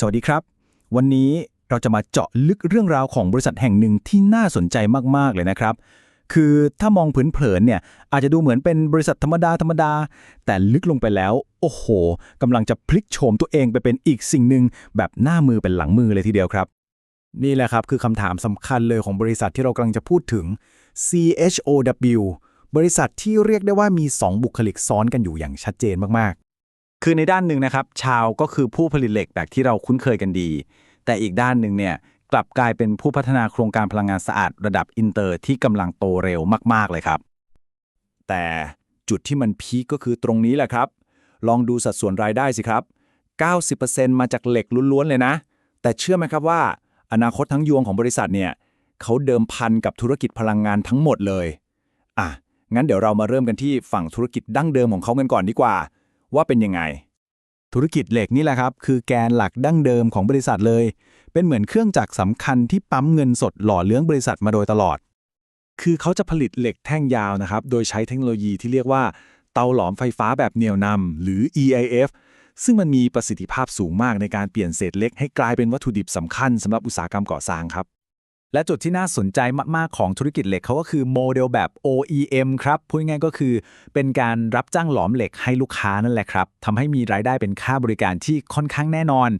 สวัสดีครับ วันนี้เราจะมาเจาะลึกเรื่องราวของบริษัทแห่งหนึ่งที่น่าสนใจมาก ๆ เลยนะครับ คือถ้ามองเผินๆเนี่ยอาจจะดูเหมือนเป็นบริษัทธรรมดาธรรมดา แต่ลึกลงไปแล้ว โอ้โหกำลังจะพลิกโฉมตัวเองไปเป็นอีกสิ่งหนึ่งแบบหน้ามือเป็นหลังมือเลยทีเดียวครับ นี่แหละครับคือคำถามสำคัญเลยของบริษัทที่เรากำลังจะพูดถึง CHOW บริษัทที่เรียกได้ว่ามี 2 บุคลิกซ้อนกันอยู่อย่างชัดเจนมากๆ คือในด้านหนึ่งนะครับชาวก็คือผู้ผลิตเหล็กแบบที่เราคุ้นเคยกันดี แต่อีกด้านหนึ่งเนี่ยกลับกลายเป็นผู้พัฒนาโครงการพลังงานสะอาดระดับอินเตอร์ที่กำลังโตเร็วมาก ๆ เลยครับ แต่จุดที่มันพีคก็คือตรงนี้แหละครับ ลองดูสัดส่วนรายได้สิครับ 90%มาจากเหล็กล้วนๆเลยนะ แต่เชื่อไหมครับว่า อนาคตทั้งยวงของบริษัทเนี่ยเขาเดิมพันกับธุรกิจพลังงานทั้งหมดเลย อะ งั้นเดี๋ยวเรามาเริ่มกันที่ฝั่งธุรกิจดั้งเดิมของเขากันก่อนดีกว่า ว่าเป็นยังไง ธุรกิจเหล็กนี่แหละครับ คือแกนหลักดั้งเดิมของบริษัทเลย เป็นเหมือนเครื่องจักรสำคัญที่ปั๊มเงินสดหล่อเลี้ยงบริษัทมาโดยตลอด คือเขาจะผลิตเหล็กแท่งยาวนะครับ โดยใช้เทคโนโลยีที่เรียกว่า เตาหลอมไฟฟ้าแบบเหนี่ยวนำหรือ EIF ซึ่งมันมีประสิทธิภาพสูงมากในการเปลี่ยนเศษเหล็กให้กลายเป็นวัตถุดิบสำคัญสำหรับอุตสาหกรรมก่อสร้างครับ และจุดที่น่าสนใจมาก ๆ ของธุรกิจเหล็กเขาก็คือโมเดลแบบ OEM ครับ พูดง่ายก็คือ เป็นการรับจ้างหลอมเหล็กให้ลูกค้านั่นแหละครับทำให้มีรายได้เป็นค่าบริการที่ค่อนข้างแน่นอน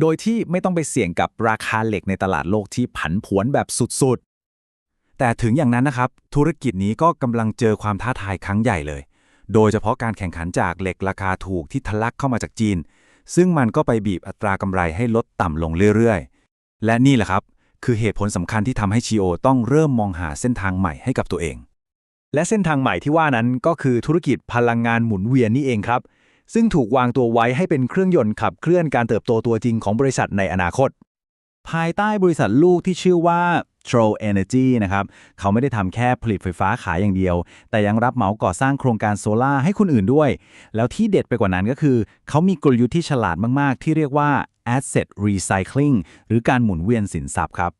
โดยที่ไม่ต้องไปเสี่ยงกับราคาเหล็กในตลาดโลกที่ผันผวนแบบสุด ๆ แต่ถึงอย่างนั้นนะครับ ธุรกิจนี้ก็กำลังเจอความท้าทายครั้งใหญ่เลย โดยเฉพาะการแข่งขันจากเหล็กราคาถูกที่ทะลักเข้ามาจากจีน ซึ่งมันก็ไปบีบอัตรากำไรให้ลดต่ำลงเรื่อย ๆ และนี่แหละครับ คือเหตุผลสำคัญที่ทำให้ชีโอต้องเริ่มมองหาเส้นทางใหม่ให้กับตัวเอง และเส้นทางใหม่ที่ว่านั้นก็คือธุรกิจพลังงานหมุนเวียนนี่เองครับ ซึ่งถูกวางตัวไว้ให้เป็นเครื่องยนต์ขับเคลื่อนการเติบโตตัวจริงของบริษัทในอนาคต ภายใต้บริษัทลูกที่ชื่อว่า Tro Energy นะครับเขาไม่ได้ทำแค่ผลิตไฟฟ้าขายอย่างเดียว แต่ยังรับเหมาก่อสร้างโครงการโซลาร์ให้คนอื่นด้วย แล้วที่เด็ดไปกว่านั้นก็คือ เขามีกลยุทธ์ที่ฉลาดมาก ๆ ที่เรียกว่า asset recycling หรือการหมุนเวียนสินทรัพย์ครับ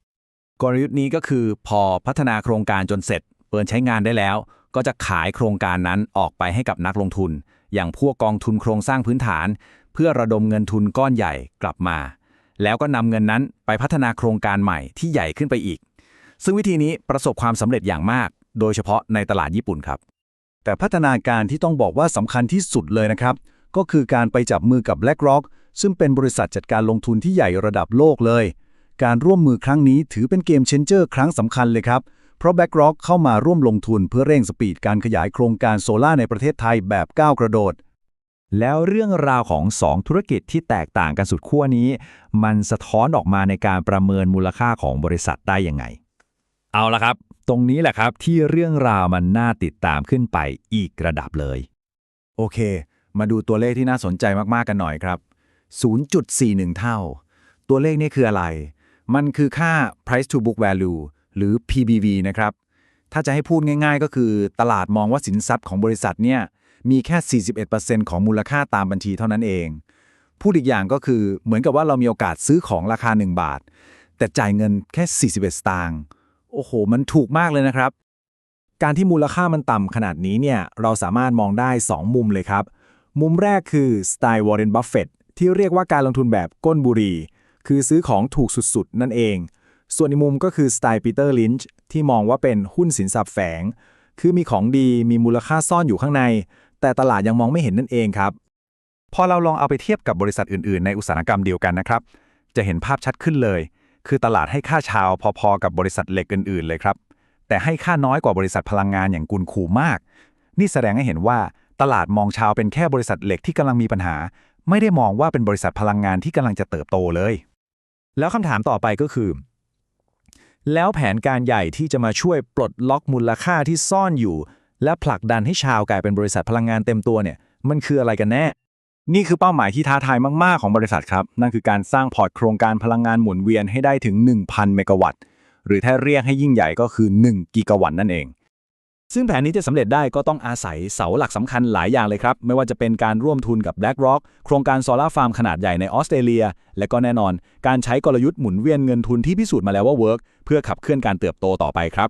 กลยุทธ์นี้ก็คือพอพัฒนาโครงการจนเสร็จ เปิดใช้งานได้แล้ว ก็จะขายโครงการนั้นออกไปให้กับนักลงทุน อย่างพวกกองทุนโครงสร้างพื้นฐาน เพื่อระดมเงินทุนก้อนใหญ่กลับมา แล้วก็นำเงินนั้นไปพัฒนาโครงการใหม่ที่ใหญ่ขึ้นไปอีก ซึ่งวิธีนี้ประสบความสำเร็จอย่างมาก โดยเฉพาะในตลาดญี่ปุ่นครับ แต่พัฒนาการที่ต้องบอกว่าสำคัญที่สุดเลยนะครับ ก็คือการไปจับมือกับ BlackRock ซึ่งเป็นบริษัทจัดการลงทุนที่ใหญ่ระดับโลกเลย การร่วมมือครั้งนี้ถือเป็นเกมเชนเจอร์ครั้งสำคัญเลยครับ เพราะ BlackRock เข้ามาร่วมลงทุนเพื่อเร่งสปีดการขยายโครงการโซล่าในประเทศไทยแบบก้าวกระโดด แล้วเรื่องราวของ 2 ธุรกิจที่แตกต่างกันสุดขั้วนี้ มันสะท้อนออกมาในการประเมินมูลค่าของบริษัทได้ยังไง เอาละครับ ตรงนี้แหละครับที่เรื่องราวมันน่าติดตามขึ้นไปอีกระดับเลย โอเค มาดูตัวเลขที่น่าสนใจมากๆกันหน่อยครับ 0.41 เท่า ตัวเลขนี้คืออะไร มันคือค่า price to book value หรือ PBV นะครับ ถ้าจะให้พูดง่ายๆ ก็คือตลาดมองว่าสินทรัพย์ของบริษัทเนี่ยมีแค่ 41%ของมูลค่าตามบัญชีเท่านั้นเอง พูดอีกอย่างก็คือเหมือนกับว่าเรามีโอกาสซื้อของราคา 1 บาท แต่จ่ายเงินแค่ 41 สตางค์ โอ้โห มันถูกมากเลยนะครับ การที่มูลค่ามันต่ำขนาดนี้เนี่ย เราสามารถมองได้ 2 มุมเลยครับ มุมแรกคือสไตล์วอร์เรน บัฟเฟตที่เรียกว่าการลงทุนแบบก้นบุรี คือซื้อของถูกสุดๆ นั่นเอง ส่วนอีกมุมก็คือสไตล์ปีเตอร์ลินช์ที่มองว่าเป็นหุ้นสินทรัพย์แฝง คือมีของดีมีมูลค่าซ่อนอยู่ข้างใน แต่ตลาดยังมองไม่เห็นนั่นเองครับ พอเราลองเอาไปเทียบกับบริษัทอื่นๆ ในอุตสาหกรรมเดียวกันนะครับ จะเห็นภาพชัดขึ้นเลย คือตลาดให้ค่าชาวพอๆ กับบริษัทเหล็กอื่นๆ เลยครับ แต่ให้ค่าน้อยกว่าบริษัทพลังงานอย่างกุนคูมาก นี่แสดงให้เห็นว่าตลาดมองชาวเป็นแค่บริษัทเหล็กที่กำลังมีปัญหา ไม่ได้มองว่าเป็นบริษัทพลังงานที่กำลังจะเติบโตเลย แล้วคำถามต่อไปก็คือ แล้วแผนการใหญ่ที่จะมาช่วยปลดล็อกมูลค่าที่ซ่อนอยู่ และผลักดันให้ชาวกลายเป็นบริษัทพลังงานเต็มตัวเนี่ย มันคืออะไรกันแน่ นี่คือเป้าหมายที่ท้าทายมากๆของบริษัทครับ นั่นคือการสร้างพอร์ตโครงการพลังงานหมุนเวียนให้ได้ถึง 1,000 เมกะวัตต์ หรือถ้าเรียกให้ยิ่งใหญ่ก็คือ 1 กิกะวัตต์นั่นเอง ซึ่งแผนนี้จะสำเร็จได้ก็ต้องอาศัยเสาหลักสำคัญหลายอย่างเลยครับ ไม่ว่าจะเป็นการร่วมทุนกับ BlackRock โครงการโซลาร์ฟาร์มขนาดใหญ่ในออสเตรเลีย และก็แน่นอน การใช้กลยุทธ์หมุนเวียนเงินทุนที่พิสูจน์มาแล้วว่าเวิร์กเพื่อขับเคลื่อนการเติบโตต่อไปครับ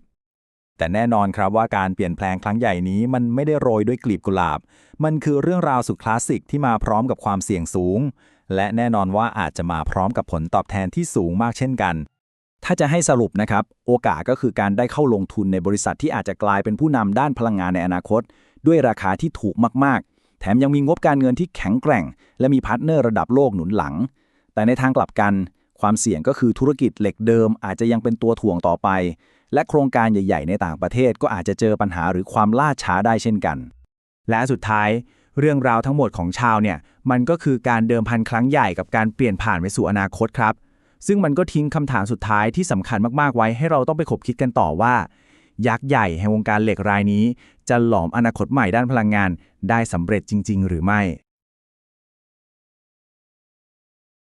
แต่แน่นอนครับว่าการเปลี่ยนแปลงครั้งใหญ่นี้มันไม่ได้โรยด้วยกลีบกุหลาบ มันคือเรื่องราวสุดคลาสสิกที่มาพร้อมกับความเสี่ยงสูง และแน่นอนว่าอาจจะมาพร้อมกับผลตอบแทนที่สูงมากเช่นกัน ถ้าจะให้สรุปนะครับ โอกาสก็คือการได้เข้าลงทุนในบริษัทที่อาจจะกลายเป็นผู้นำด้านพลังงานในอนาคต ด้วยราคาที่ถูกมาก ๆ แถมยังมีงบการเงินที่แข็งแกร่ง และมีพาร์ทเนอร์ระดับโลกหนุนหลัง แต่ในทางกลับกัน ความเสี่ยงก็คือธุรกิจเหล็กเดิม อาจจะยังเป็นตัวถ่วงต่อไป และโครงการใหญ่ ๆ ในต่างประเทศก็อาจจะเจอปัญหาหรือความล่าช้าได้เช่นกัน และสุดท้าย เรื่องราวทั้งหมดของชาวเนี่ยมันก็คือการเดิมพันครั้งใหญ่กับการเปลี่ยนผ่านไปสู่อนาคตครับ ซึ่งมันก็ทิ้งคำถามสุดท้ายที่สำคัญมากๆไว้ให้เราต้องไปขบคิดกันต่อว่า ยักษ์ใหญ่แห่งวงการเหล็กรายนี้ จะหลอมอนาคตใหม่ด้านพลังงานได้สำเร็จจริง ๆ หรือไม่